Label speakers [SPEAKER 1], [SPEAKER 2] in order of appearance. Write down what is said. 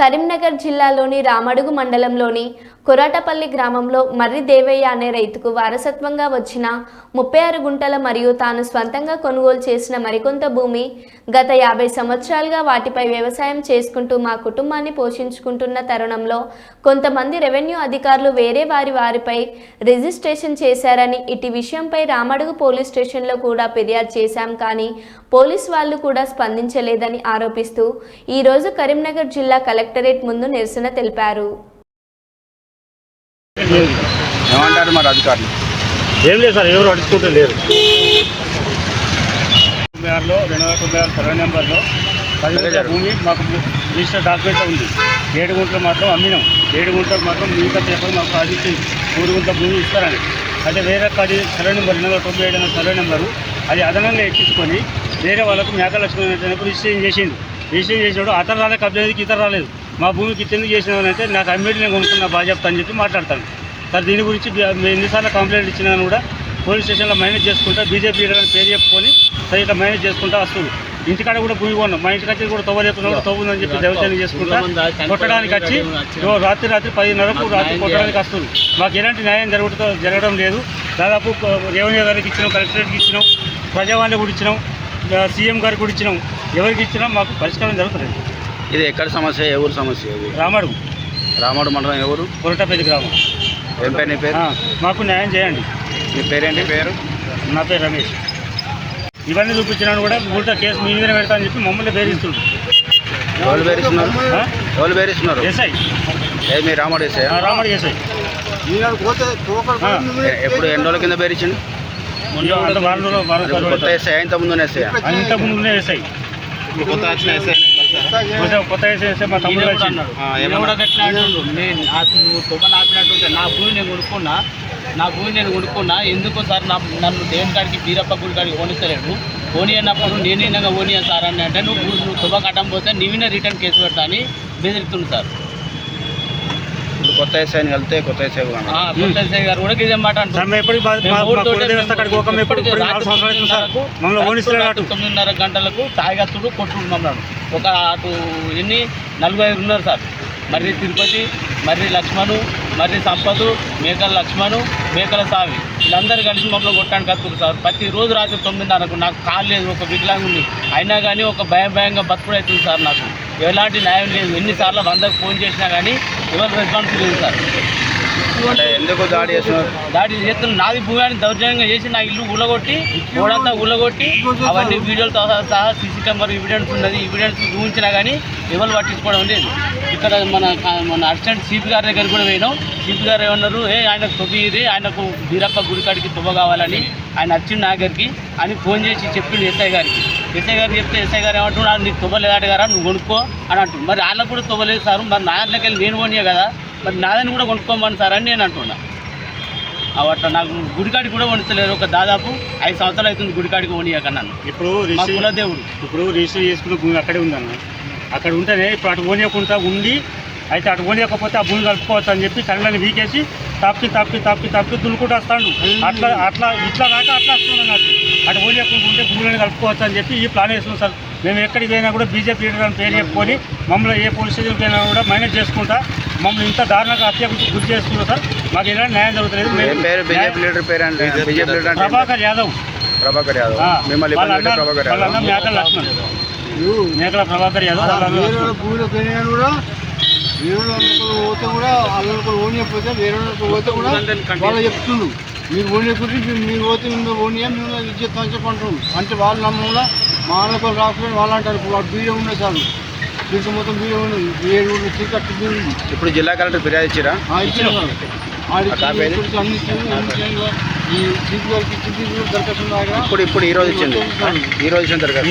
[SPEAKER 1] కరీంనగర్ జిల్లాలోని రామడుగు మండలంలోని కొరాటపల్లి గ్రామంలో మర్రి దేవయ్య అనే రైతుకు వారసత్వంగా వచ్చిన ముప్పై ఆరు గుంటల మరియు తాను స్వంతంగా కొనుగోలు చేసిన మరికొంత భూమి గత యాభై సంవత్సరాలుగా వాటిపై వ్యవసాయం చేసుకుంటూ మా కుటుంబాన్ని పోషించుకుంటున్న తరుణంలో కొంతమంది రెవెన్యూ అధికారులు వేరే వారి వారిపై రిజిస్ట్రేషన్ చేశారని ఇటు విషయంపై రామడుగు పోలీస్ స్టేషన్లో కూడా ఫిర్యాదు చేశాం కానీ పోలీస్ వాళ్ళు కూడా స్పందించలేదని ఆరోపిస్తూ ఈరోజు కరీంనగర్ జిల్లా కలెక్టరేట్ ముందు నిరసన తెలిపారు.
[SPEAKER 2] ఏమంటారు మరి అధికారులు?
[SPEAKER 3] ఏం లేదు సార్ ఎవరు అడుచుకుంటూ లేరు.
[SPEAKER 4] తొంభై ఆరులో రెండు వేల తొంభై ఆరు సర్వే నెంబర్లో పది గుంటల భూమి మాకు రిజిస్టర్ డాక్యుమెంట్ ఉంది. ఏడు గుంటలు మాత్రం అమ్మినాం. ఏడు గుంటలు మాత్రం మిగతా పేపర్ మాకు రాసిచ్చి మూడు గుంటల భూమి ఇస్తారని. అయితే వేరే పది సర్వే నెంబర్ రెండు వేల తొంభై ఏడు అనే సర్వే నెంబరు అది అదనంగా ఎక్కించుకొని వేరే వాళ్ళకు మేకలక్ష్మి అనేటప్పుడు రిజిస్ట్రేషన్ చేసింది రిజిస్ట్రేషన్ చేసినప్పుడు అతను రాలేదు కబ్జాకి ఇతర రాలేదు. మా భూమికి ఇచ్చేందుకు చేసినామని అంటే నాకు అమ్మేటి నేను కొనుక్కున్న బాధ్యత అని చెప్పి మాట్లాడతాను సార్ దీని గురించి ఎన్నిసార్లు కంప్లైంట్ ఇచ్చినా కూడా పోలీస్ స్టేషన్లో మేనేజ్ చేసుకుంటా బీజేపీ లీడర్ అని పేరు చెప్పుకొని సరే ఇట్లా మేనేజ్ చేసుకుంటా వస్తుంది ఇంటికాడ కూడా భూమి కొన్నాం. మా ఇంటికి వచ్చి కూడా తవ్వలేకున్నా కూడా తవ్వుందని చెప్పి దౌర్జన్యం చేసుకుంటా కొట్టడానికి వచ్చి రాత్రి రాత్రి పదిన్నరకు రాత్రి కొట్టడానికి వస్తుంది మాకు ఎలాంటి న్యాయం జరుగుతుందో జరగడం లేదు. దాదాపు రెవెన్యూ గారికి ఇచ్చినాం కలెక్టరేట్కి ఇచ్చినాం ప్రజావాణి కూడా ఇచ్చినాం సీఎం గారికి కూడా ఇచ్చినాం. ఎవరికి ఇచ్చినా మాకు పరిష్కారం జరుగుతుంది
[SPEAKER 2] ఇది ఎక్కడ సమస్య? ఏ ఊరు సమస్య ఇది?
[SPEAKER 4] రామడుగు.
[SPEAKER 2] రాముడు మండలం ఎవరు
[SPEAKER 4] కొరటపల్లి గ్రామం.
[SPEAKER 2] ఏం పేరు నీ పేరు?
[SPEAKER 4] ఆ, మాకు న్యాయం చేయండి.
[SPEAKER 2] నీ పేరేంటి? పేరు?
[SPEAKER 4] నా పేరు రమేష్. ఇవన్నీ చూపించినాను కూడా ఊరితో కేసు మీ మీద పెడతా అని చెప్పి మమ్మల్ని బేరిస్తుండ్రు
[SPEAKER 2] ఎవరు పేరుస్తున్నారు
[SPEAKER 4] ఆ?
[SPEAKER 2] ఎవరు పేరుస్తున్నారు
[SPEAKER 4] ఎస్ఐ.
[SPEAKER 2] ఏ మీ రాముడు వేసే
[SPEAKER 4] ఆ, రాముడు ఎస్ఐ. ఆ,
[SPEAKER 2] ఎప్పుడు ఎన్ని రోజుల కింద పేరిచ్చిండు
[SPEAKER 4] మొన్న వారం రోజులు వారం
[SPEAKER 2] కొత్త వేసే ఇంత ముందు వేసే
[SPEAKER 4] ముందునే ఎస్ఐ.
[SPEAKER 2] కొత్త వచ్చిన వేసే
[SPEAKER 4] కొంచెం కొత్త ఎస్ఐ మా తమ్ముడు
[SPEAKER 5] నేను నువ్వు నా భూమి నేను కొనుక్కున్నా నా భూమి నేను కొనుక్కున్నా ఎందుకో సార్ నా నన్ను దేవుని కాడికి బీరప్ప గుడి కాడికి ఓనిస్తలేడు ఓని అన్నప్పుడు నేనేనగా ఓని సార్ అని అంటే నువ్వు నువ్వు తువ్వ కట్టం పోతే నీవినే రిటర్న్ కేసు పెడతా అని బెదిరిస్తుంది సార్.
[SPEAKER 2] కొత్త వేసాయని వెళ్తే కొత్త
[SPEAKER 5] కొత్తసాయి గారు కూడా ఇదే మాట
[SPEAKER 4] నాలుగు
[SPEAKER 5] తొమ్మిదిన్నర గంటలకు తాగత్తుడు కొట్టుడు మమ్మల్ని. ఒక అటు ఎన్ని? నలభై ఐదు ఉన్నారు సార్. మర్రి తిరుపతి మర్రి లక్ష్మణు మర్రి సంపదు మేకల లక్ష్మణు మేకల సావి. వీళ్ళందరూ కలిసి మమ్మల్ని కొట్టడానికి వస్తున్నారు సార్. ప్రతిరోజు రాత్రి తొమ్మిదిన్నరకు నాకు కాలు లేదు ఒక వికలాంగుని అయినా కానీ ఒక భయం భయంగా బతుకుడు అవుతుంది సార్ నాకు. ఎలాంటి న్యాయం లేదు. ఎన్నిసార్లు వందకు ఫోన్ చేసినా కానీ ఎవరు రెస్పాన్స్ లేదు సార్
[SPEAKER 2] అంటే ఎందుకు దాడి చేస్తున్నారు?
[SPEAKER 5] దాడి చేస్తున్న నాది భూమి దౌర్జన్యంగా చేసి నా ఇల్లు ఉల్లగొట్టి గోడంతా ఉల్లగొట్టి అవన్నీ వీడియోలతో సహా- సీసీ కెమెరా ఎవిడెన్స్ ఉన్నది. ఎవిడెన్స్ చూపించినా కానీ ఎవరు పట్టించుకోవడం లేదు. ఇక్కడ మన మన అసిస్టెంట్ సిపి గారి దగ్గర కూడా పోయినాం. సిపి గారు ఏమన్నారు? ఏ ఆయనకు ఇది ఆయనకు బీరప్ప గుడికాడికి తొబ్బ కావాలని ఆయన వచ్చిండు నా దగ్గరికి అని ఫోన్ చేసి చెప్పిండు ఎస్ఐ గారికి. ఎస్ఐ గారు చెప్తే ఎస్ఐ గారు ఏమంటున్నాడు? నీకు తొబ్బలేదాట గారా నువ్వు కొనుక్కో అని అంటుంది మరి వాళ్ళకు కూడా తొబ్బలేదు సార్. మరి నా దాంట్లోకి నేను కొనియా కదా. మరి నాదని కూడా కొనుక్కోమని సార్ అని నేను అంటున్నా. అవట్లా నాకు గుడికాడికి కూడా వండుతలేరు ఒక దాదాపు ఐదు సంవత్సరాలు అవుతుంది గుడికాడికి వండియాక నన్ను.
[SPEAKER 4] ఇప్పుడు
[SPEAKER 5] కులదేవుడు
[SPEAKER 4] ఇప్పుడు రిజిస్టర్ చేసుకున్న భూమి అక్కడే ఉందన్న. అక్కడ ఉంటేనే ఇప్పుడు అటు ఓనియకుండా ఉండి అయితే అటు ఓనియకపోతే ఆ భూమి కలుపుకోవచ్చు అని చెప్పి కళ్ళని వీకేసి తప్పి తప్పి తప్పి తప్పి దున్నుకుంటూ వస్తాడు అట్లా అట్లా ఇట్లా దాకా అట్లా వస్తుంది నాకు అటు ఓనియకుండా ఉంటే భూమిని కలుపుకోవచ్చు అని చెప్పి ఈ ప్లాన్ వేస్తున్నాం సార్. మేము ఎక్కడికి పోయినా కూడా బీజేపీ లీడర్ అని పేరు చెప్పుకొని మమ్మల్ని ఏ పోలీస్ స్టేషన్కి పోయినా కూడా మేనేజ్ చేసుకుంటా మమ్మల్ని ఇంత దారుణంగా హత్య గురి చేస్తున్నాం సార్. మాకు ఎలాంటి న్యాయం జరుగుతలేదు? ప్రభాకర్ యాదవ్.
[SPEAKER 2] ప్రభాకర్ యాదవ్.
[SPEAKER 4] మేకల లక్ష్మణ్. మేకల ప్రభాకర్ యాదవ్
[SPEAKER 6] వేరే వాళ్ళకి పోతే కూడా వాళ్ళకి ఓనియకపోతే వేరే వాళ్ళకి పోతే కూడా వాళ్ళు చెప్తుండ్రు. మీరు ఓనియ గురించి మీరు పోతే మేము ఓనియా మేము ఇచ్చేస్తాం చెప్పి అంటే వాళ్ళు నమ్మకుండా మా వాళ్ళకి రాకపోయినా వాళ్ళు అంటారు ఇప్పుడు వాడు బీడే ఉన్నాయి సార్ దీంట్లో మొత్తం ఏడు.
[SPEAKER 2] ఇప్పుడు జిల్లా కలెక్టర్ ఫిర్యాదు ఇచ్చిరా.
[SPEAKER 6] ఈ సీపీ గారికి ఇచ్చింది దరఖాస్తు దగ్గర
[SPEAKER 2] ఇప్పుడు ఇప్పుడు ఈ రోజు ఇచ్చింది. ఈ రోజు ఇచ్చిన. దరఖాస్తు.